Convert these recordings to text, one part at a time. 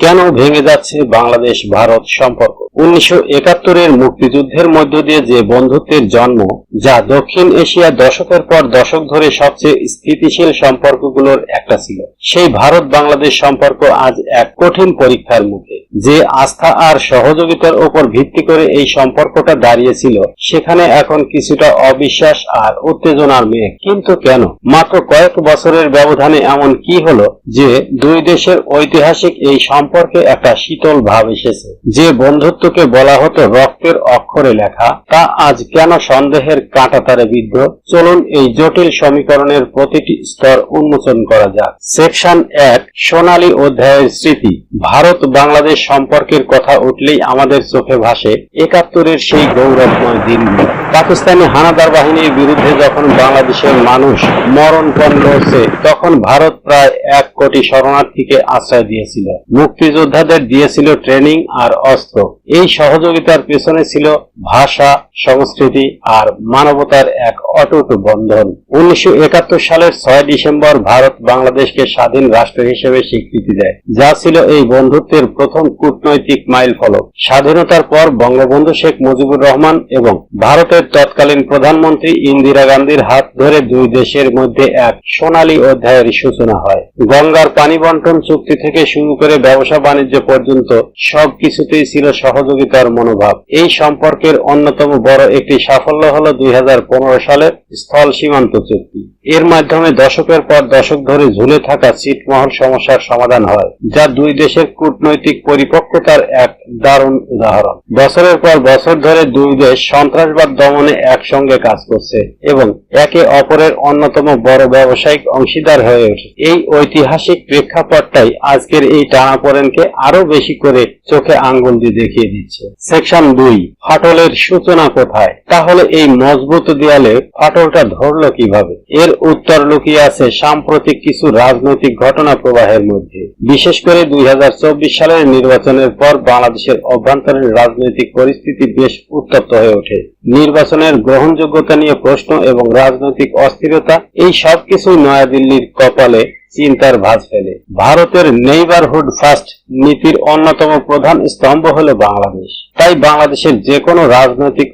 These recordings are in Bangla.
কেন ভেঙে যাচ্ছে বাংলাদেশ ভারত সম্পর্ক? উনিশশো একাত্তরের মুক্তিযুদ্ধের মধ্য দিয়ে যে বন্ধুত্বের জন্ম, যা দক্ষিণ এশিয়া দশকের পর দশক ধরে সবচেয়ে স্থিতিশীল সম্পর্কগুলোর একটা ছিল। সেই ভারত বাংলাদেশ সম্পর্ক আজ এক কঠিন পরীক্ষার মুখে। যে আস্থা আর সহযোগিতার উপর ভিত্তি করে এই সম্পর্কটা দাঁড়িয়েছিল, সেখানে এখন কিছুটা অবিশ্বাস আর উত্তেজনার মেঘ। কিন্তু কেন? মাত্র কয়েক বছরের ব্যবধানে এমন কি হলো যে দুই দেশের ঐতিহাসিক এই সম্পর্কে একটা শীতল ভাব এসেছে। যে বন্ধুত্বকে বলা হতো রক্তের অক্ষরে লেখা, তা আজ কেন সন্দেহের কাঁটাতারে বিদ্ধ চলুন এই জটিল সমীকরণের প্রতিটি স্তর উন্মোচন করা যাক। সেকশন এক, সোনালী অধ্যায়ের স্মৃতি ভারত বাংলাদেশ সম্পর্কের কথা উঠলেই আমাদের চোখে ভাসে একাত্তরের সেই গৌরবময় দিনগুলো পাকিস্তানি হানাদার বাহিনীর বিরুদ্ধে যখন বাংলাদেশের মানুষ মরণপণ লড়ছে তখন ভারত প্রায় এক কোটি শরণার্থীকে আশ্রয় দিয়েছিল। মুক্তিযোদ্ধাদের দিয়েছিল ট্রেনিং আর অস্ত্র। এই সহযোগিতার পেছনে ছিল ভাষা সংস্কৃতি আর মানবতার এক অটুট বন্ধন। উনিশশো একাত্তর সালের ছয় ডিসেম্বর ভারত বাংলাদেশকে স্বাধীন রাষ্ট্র হিসেবে স্বীকৃতি দেয়, যা ছিল এই বন্ধুত্বের প্রথম কূটনৈতিক মাইল ফলক স্বাধীনতার পর বঙ্গবন্ধু শেখ মুজিবুর রহমান এবং ভারতের তৎকালীন প্রধানমন্ত্রী ইন্দিরা গান্ধীর হাত ধরে দুই দেশের মধ্যে এক সোনালী অধ্যায়ের সূচনা হয়। গঙ্গার পানি বন্টন চুক্তি থেকে শুরু করে ব্যবসা বাণিজ্য পর্যন্ত সবকিছুতেই ছিল সহযোগিতার মনোভাব। এই সম্পর্কের অন্যতম বড় একটি সাফল্য হল দুই সালের স্থল সীমান্ত চুক্তি। এর মাধ্যমে দশকের পর দশক ধরে ঝুলে থাকা ছিটমহল সমস্যার সমাধান হয়, যা দুই দেশের কূটনৈতিক পরিপক্কতার এক দারুণ উদাহরণ। বছরের পর বছর ধরে দুই দেশ সন্ত্রাসবাদ দমনে একসঙ্গে কাজ করছে এবং একে অপরের অন্যতম বড় ব্যবসায়িক অংশীদার হয়ে ওঠে। এই ঐতিহাসিক প্রেক্ষাপটটাই আজকের এই টানাপোড়েনকে আরও বেশি করে চোখে আঙ্গুল দিয়ে দেখিয়ে দিচ্ছে। সেকশন দুই ফাটলের সূচনা কোথায়? তাহলে এই মজবুত দেয়ালে ফাটলটা ধরলো কীভাবে? এর উত্তর লুকিয়ে আছে সাম্প্রতিক কিছু রাজনৈতিক ঘটনা প্রবাহের মধ্যে। বিশেষ করে দুই হাজার চব্বিশ সালের নির্বাচনের পর বাংলাদেশের অভ্যন্তরীণ রাজনৈতিক পরিস্থিতি বেশ উত্তপ্ত হয়ে ওঠে। নির্বাচনের গ্রহণযোগ্যতা নিয়ে প্রশ্ন এবং রাজনৈতিক অস্থিরতা, এই সবকিছুই নয়াদিল্লির কপালে চিন্তার ভাঁজ ফেলে। ভারতের নেইবারহুড ফার্স্ট নীতির অন্যতম প্রধান স্তম্ভ হল বাংলাদেশ। তাই বাংলাদেশের যে কোনো রাজনৈতিক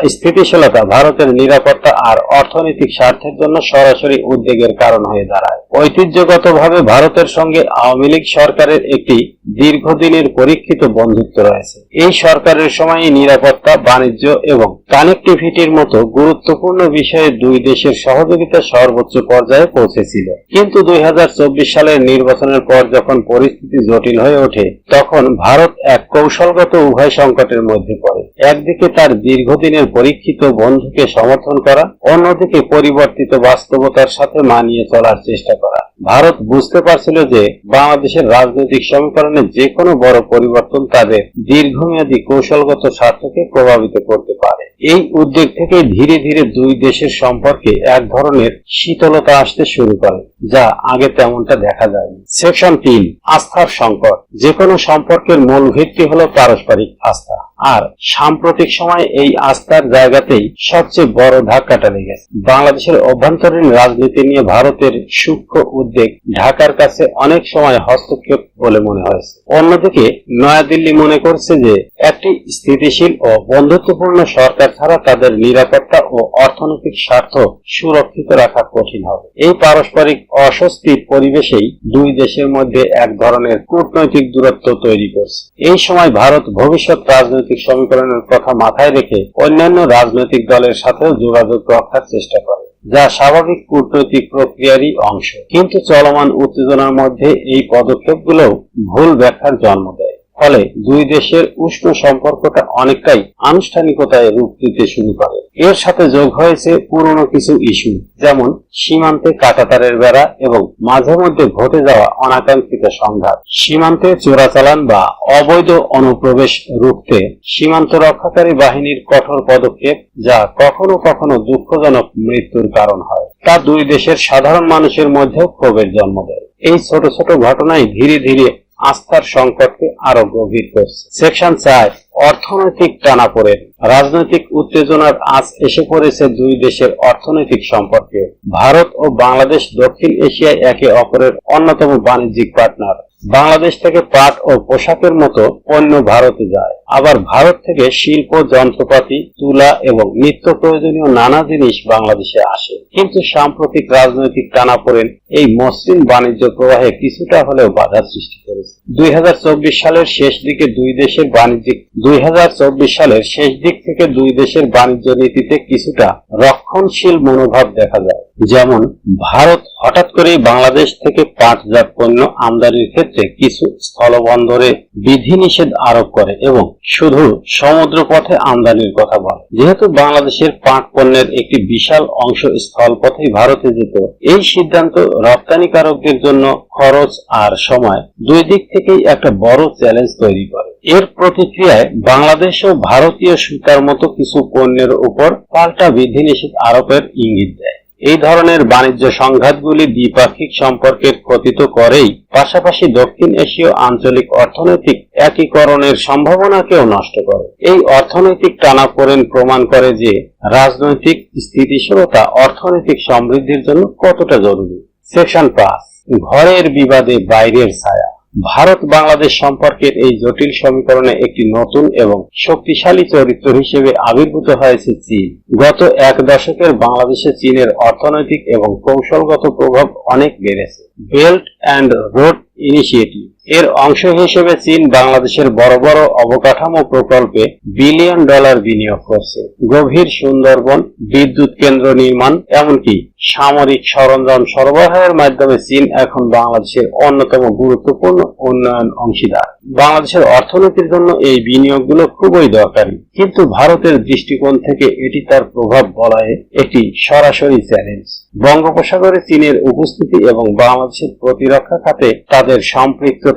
অস্থিতিশীলতা ভারতের নিরাপত্তা আর অর্থনৈতিক স্বার্থের জন্য সরাসরি উদ্বেগের কারণ হয়ে দাঁড়ায়। ঐতিহ্যগতভাবে ভারতের সঙ্গে আওয়ামী লীগ সরকারের একটি দীর্ঘদিনের পরীক্ষিত বন্ধুত্ব রয়েছে। এই সরকারের সময় নিরাপত্তা, বাণিজ্য এবং কানেক্টিভিটির মতো গুরুত্বপূর্ণ বিষয়ে দুই দেশের সহযোগিতা সর্বোচ্চ পর্যায়ে পৌঁছেছিল। কিন্তু দুই হাজার চব্বিশ সালের নির্বাচনের পর যখন পরিস্থিতি জটিল হয়ে ওঠে, তখন ভারত এক কৌশলগত উভয় সংকটের মধ্যে পড়ে। একদিকে তার দীর্ঘদিনের পরীক্ষিত বন্ধুকে সমর্থন করা, অন্যদিকে পরিবর্তিত বাস্তবতার সাথে মানিয়ে চলার চেষ্টা করা। ভারত বুঝতে পারছিল যে বাংলাদেশের রাজনৈতিক সমীকরণে যে কোনো বড় পরিবর্তন তাদের দীর্ঘমেয়াদী কৌশলগত স্বার্থকে প্রভাবিত করতে পারে। এই উদ্যোগ থেকে ধীরে ধীরে দুই দেশের সম্পর্কে এক ধরনের শীতলতা আসতে শুরু করে, যা আগে তেমনটা দেখা যায়নি। সেকশন তিন, আস্থার সংকট। যে কোনো সম্পর্কের মূল ভিত্তি হলো পারস্পরিক আস্থা। আর সাম্প্রতিক সময়ে এই আস্থার জায়গাতেই সবচেয়ে বড় ধাক্কাটা লেগেছে। বাংলাদেশের অভ্যন্তরীণ রাজনীতি নিয়ে ভারতের সূক্ষ্ম উদ্বেগ ঢাকার কাছে অনেক সময় হস্তক্ষেপ বলে মনে হয়েছে। অন্যদিকে, নয়াদিল্লি মনে করছে যে, একটি স্থিতিশীল ও বন্ধুত্বপূর্ণ সরকার ছাড়া তাদের নিরাপত্তা ও অর্থনৈতিক স্বার্থ সুরক্ষিত রাখা কঠিন হবে। এই পারস্পরিক অস্বস্তির পরিবেশেই দুই দেশের মধ্যে এক ধরনের কূটনৈতিক দূরত্ব তৈরি করছে। এই সময় ভারত ভবিষ্যৎ রাজনৈতিক সমীকরণের কথা মাথায় রেখে অন্যান্য রাজনৈতিক দলের সাথেও যোগাযোগ রক্ষার চেষ্টা করে, যা স্বাভাবিক কূটনৈতিক প্রক্রিয়ারই অংশ। কিন্তু চলমান উত্তেজনার মধ্যে এই পদক্ষেপগুলো ভুল ব্যাখ্যার জন্ম দেয়। ফলে দুই দেশের উষ্ণ সম্পর্কটা অনেকটাই আনুষ্ঠানিকতায় রূপ দিতে শুরু করে। এর সাথে যোগ হয়েছে পুরনো কিছু ইস্যু, যেমন সীমান্তে কাটাতারের বেড়া এবং মাঝে মধ্যে ঘটে যাওয়া অনাকাঙ্ক্ষিত সংঘাত। সীমান্তে চোরাচালান বা অবৈধ অনুপ্রবেশ রুখতে সীমান্ত রক্ষাকারী বাহিনীর কঠোর পদক্ষেপ যা কখনো কখনো দুঃখজনক মৃত্যুর কারণ হয়। তা দুই দেশের সাধারণ মানুষের মধ্যেও ক্ষোভের জন্ম দেয়। এই ছোট ছোট ঘটনায় ধীরে ধীরে আস্থার সংকটকে আরও গভীর করছে। সেকশন চার, অর্থনৈতিক টানাপোড়েন। রাজনৈতিক উত্তেজনার আজ এসে পড়েছে দুই দেশের অর্থনৈতিক সম্পর্কে। ভারত ও বাংলাদেশ দক্ষিণ এশিয়ায় একে অপরের অন্যতম বাণিজ্যিক পার্টনার বাংলাদেশ থেকে পাট ও পোশাকের মতো পণ্য ভারতে যায়। আবার ভারত থেকে শিল্প, যন্ত্রপাতি, তুলা এবং নিত্য প্রয়োজনীয় নানা জিনিস বাংলাদেশে আসে। কিন্তু সাম্প্রতিক রাজনৈতিক টানাপোড়েন এই মসৃণ বাণিজ্য প্রবাহে কিছুটা হলেও বাধার সৃষ্টি করেছে। দুই হাজার চব্বিশ সালের শেষ দিকে দুই দেশের বাণিজ্যিক দুই হাজার চব্বিশ সালের শেষ দিক থেকে দুই দেশের বাণিজ্য নীতিতে কিছুটা রক্ষণশীল মনোভাব দেখা যায়। যেমন, ভারত হঠাৎ করেই বাংলাদেশ থেকে পাঁচ পাটজাত পণ্য আমদানির ক্ষেত্রে কিছু স্থলবন্দরে বিধিনিষেধ আরোপ করে এবং শুধু সমুদ্র পথে আমদানির কথা বলে। যেহেতু বাংলাদেশের পাট পণ্যের একটি বিশাল অংশ স্থলপথেই ভারতে যেত, এই সিদ্ধান্ত রপ্তানিকারকদের জন্য খরচ আর সময় দুই দিক থেকেই একটা বড় চ্যালেঞ্জ তৈরি করে। এর প্রতিক্রিয়ায় বাংলাদেশ ও ভারতীয় সুতার মতো কিছু পণ্যের উপর পাল্টা বিধিনিষেধ আরোপের ইঙ্গিত দেয়। এই ধরনের বাণিজ্য সংঘাতগুলি দ্বিপাক্ষিক সম্পর্কের ক্ষতিত করেই, পাশাপাশি দক্ষিণ এশীয় আঞ্চলিক অর্থনৈতিক একীকরণের সম্ভাবনাকেও নষ্ট করে। এই অর্থনৈতিক টানাপোড়েন প্রমাণ করে যে রাজনৈতিক স্থিতিশীলতা অর্থনৈতিক সমৃদ্ধির জন্য কতটা জরুরি। সেকশন পাঁচ, ঘরের বিবাদে বাইরের ছায়া। ভারত বাংলাদেশ সম্পর্কের এই জটিল সমীকরণে একটি নতুন এবং শক্তিশালী চরিত্র হিসেবে আবির্ভূত হয়েছে চীন। গত এক দশকের বাংলাদেশে চীনের অর্থনৈতিক এবং কৌশলগত প্রভাব অনেক বেড়েছে। বেল্ট অ্যান্ড রোড ইনিশিয়েটিভ এর অংশ হিসেবে চীন বাংলাদেশের বড় বড় অবকাঠামো প্রকল্পে বিলিয়ন ডলার বিনিয়োগ করছে। গভীর সুন্দরবন, বিদ্যুৎ কেন্দ্র নির্মাণ, এমনকি সামরিক সরঞ্জাম সরবরাহের মাধ্যমে চীন এখন বাংলাদেশের অন্যতম গুরুত্বপূর্ণ উন্নয়ন অংশীদার। বাংলাদেশের অর্থনীতির জন্য এই বিনিয়োগগুলো খুবই দরকারি, কিন্তু ভারতের দৃষ্টিকোণ থেকে এটি তার প্রভাব বলয়ে একটি সরাসরি চ্যালেঞ্জ। বঙ্গোপসাগরে চীনের উপস্থিতি এবং বাংলাদেশের প্রতিরক্ষা খাতে তাদের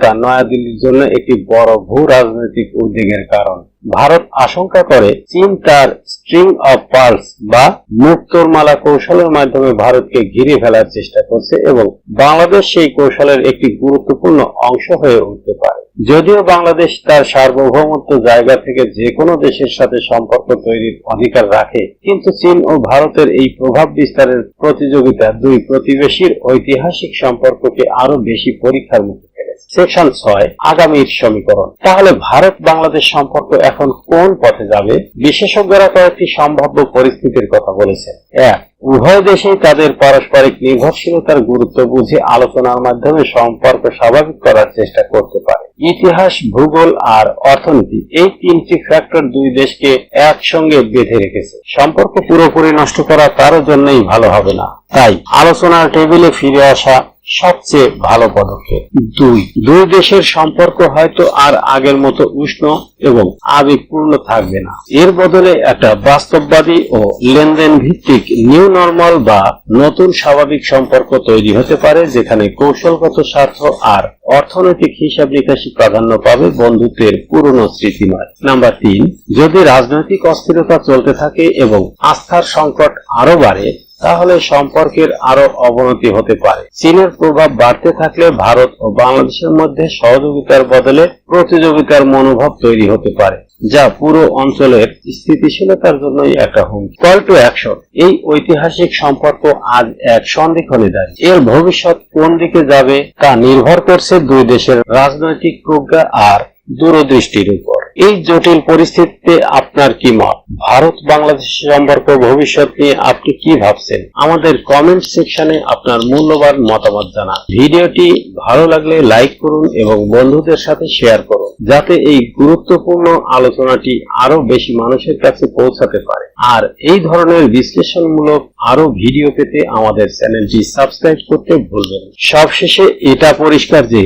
সম্পৃক্ততা নয়াদিল্লির জন্য একটি বড় ভূ রাজনৈতিক উদ্বেগের কারণ। ভারত আশঙ্কা করে চীন তার স্ট্রিং অফ পার্লস বা মুক্তোরমালা কৌশলের মাধ্যমে ভারতকে ঘিরে ফেলার চেষ্টা করছে এবং বাংলাদেশ সেই কৌশলের একটি গুরুত্বপূর্ণ অংশ হয়ে উঠতে পারে। যদিও বাংলাদেশ তার সার্বভৌমত্ব জায়গা থেকে যে কোনো দেশের সাথে সম্পর্ক তৈরির অধিকার রাখে, কিন্তু চীন ও ভারতের এই প্রভাব বিস্তারের প্রতিযোগিতা দুই প্রতিবেশীর ঐতিহাসিক সম্পর্ককে আরও বেশি পরীক্ষার মুখে সেকশন ছয় আগামীর সমীকরণ। তাহলে ভারত বাংলাদেশ সম্পর্ক এখন কোন পথে যাবে? বিশেষজ্ঞরা কয়েকটি সম্ভাব্য পরিস্থিতির কথা বলেছেন। এক উভয় দেশেই তাদের পারস্পরিক নির্ভরশীলতার গুরুত্ব বুঝে আলোচনার মাধ্যমে সম্পর্ক স্বাভাবিক করার চেষ্টা করতে পারে। ইতিহাস, ভূগোল আর অর্থনীতি এই তিনটি ফ্যাক্টর দুই দেশকে একসঙ্গে বেঁধে রেখেছে। সম্পর্ক পুরোপুরি নষ্ট করা কারও জন্যই ভালো হবে না। তাই আলোচনার টেবিলে ফিরে আসা সবচেয়ে ভালো পদক্ষেপ। দুই দুই দেশের সম্পর্ক হয়তো আর আগের মতো উষ্ণ এবং আবেগপূর্ণ থাকবে না। এর বদলে একটা বাস্তববাদী ও লেনদেন ভিত্তিক নিউ নর্মাল বা নতুন স্বাভাবিক সম্পর্ক তৈরি হতে পারে, যেখানে কৌশলগত স্বার্থ আর অর্থনৈতিক হিসাব নিকাশি প্রাধান্য পাবে বন্ধুত্বের পুরনো স্মৃতিময় নাম্বার তিন, যদি রাজনৈতিক অস্থিরতা চলতে থাকে এবং আস্থার সংকট আরও বাড়ে তাহলে সম্পর্কের আরও অবনতি হতে পারে। চীনের প্রভাব বাড়তে থাকলে ভারত ও বাংলাদেশের মধ্যে সহযোগিতার বদলে প্রতিযোগিতার মনোভাব তৈরি হতে পারে, যা পুরো অঞ্চলের স্থিতিশীলতার জন্যই একটা হুমকি। কল টু অ্যাকশন এই ঐতিহাসিক সম্পর্ক আজ এক সন্ধিক্ষণে দাঁড়িয়ে। এর ভবিষ্যৎ কোন দিকে যাবে তা নির্ভর করছে দুই দেশের রাজনৈতিক প্রজ্ঞা আর দূরদৃষ্টির উপর। এই জটিল পরিস্থিতিতে আপনার কি মত? ভারত বাংলাদেশ সম্পর্ক ভবিষ্যৎ নিয়ে আপনি কি ভাবছেন? আমাদের কমেন্ট সেকশনে আপনার মূল্যবান মতামত জানান। ভিডিওটি ভালো লাগলে লাইক করুন এবং বন্ধুদের সাথে শেয়ার করুন, যাতে এই গুরুত্বপূর্ণ আলোচনাটি আরও বেশি মানুষের কাছে পৌঁছাতে পারে। আর এই ধরনের বিশ্লেষণমূলক আরও ভিডিও পেতে আমাদের চ্যানেলটি সাবস্ক্রাইব করতে ভুলবেন সবশেষে এটা পরিষ্কার যে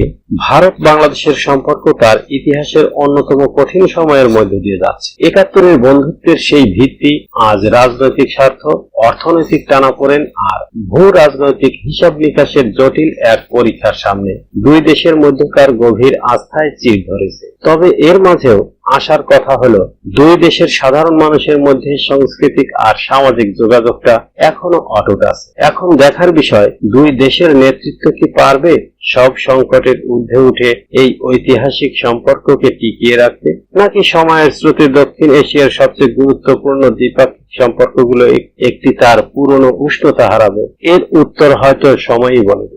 ভারত বাংলাদেশের সম্পর্ক তার ইতিহাসের অন্যতম কঠিন সময়ের মধ্য দিয়ে যাচ্ছে। একাত্তরের বন্ধুত্বের সেই ভিত্তি আজ রাজনৈতিক স্বার্থ, অর্থনৈতিক টানাপোড়েন আর ভূ রাজনৈতিক হিসাব নিকাশের জটিল এক পরীক্ষার সামনে দুই দেশের মধ্যকার গভীর আস্থায় চির ধরেছে। তবে এর মাঝেও আসার কথা হলো, দুই দেশের সাধারণ মানুষের মধ্যে সাংস্কৃতিক আর সামাজিক যোগাযোগটা এখনও অটুট আছে। এখন দেখার বিষয়, দুই দেশের নেতৃত্ব কি পারবে সব সংকটের ঊর্ধ্বে উঠে এই ঐতিহাসিক সম্পর্ককে টিকিয়ে রাখতে? নাকি সময়ের স্রোতে দক্ষিণ এশিয়ার সবচেয়ে গুরুত্বপূর্ণ দ্বিপাক্ষিক সম্পর্কগুলো এক- একটি তার পুরনো উষ্ণতা হারাবে? এর উত্তর হয়তো সময়ই বলে দেবে।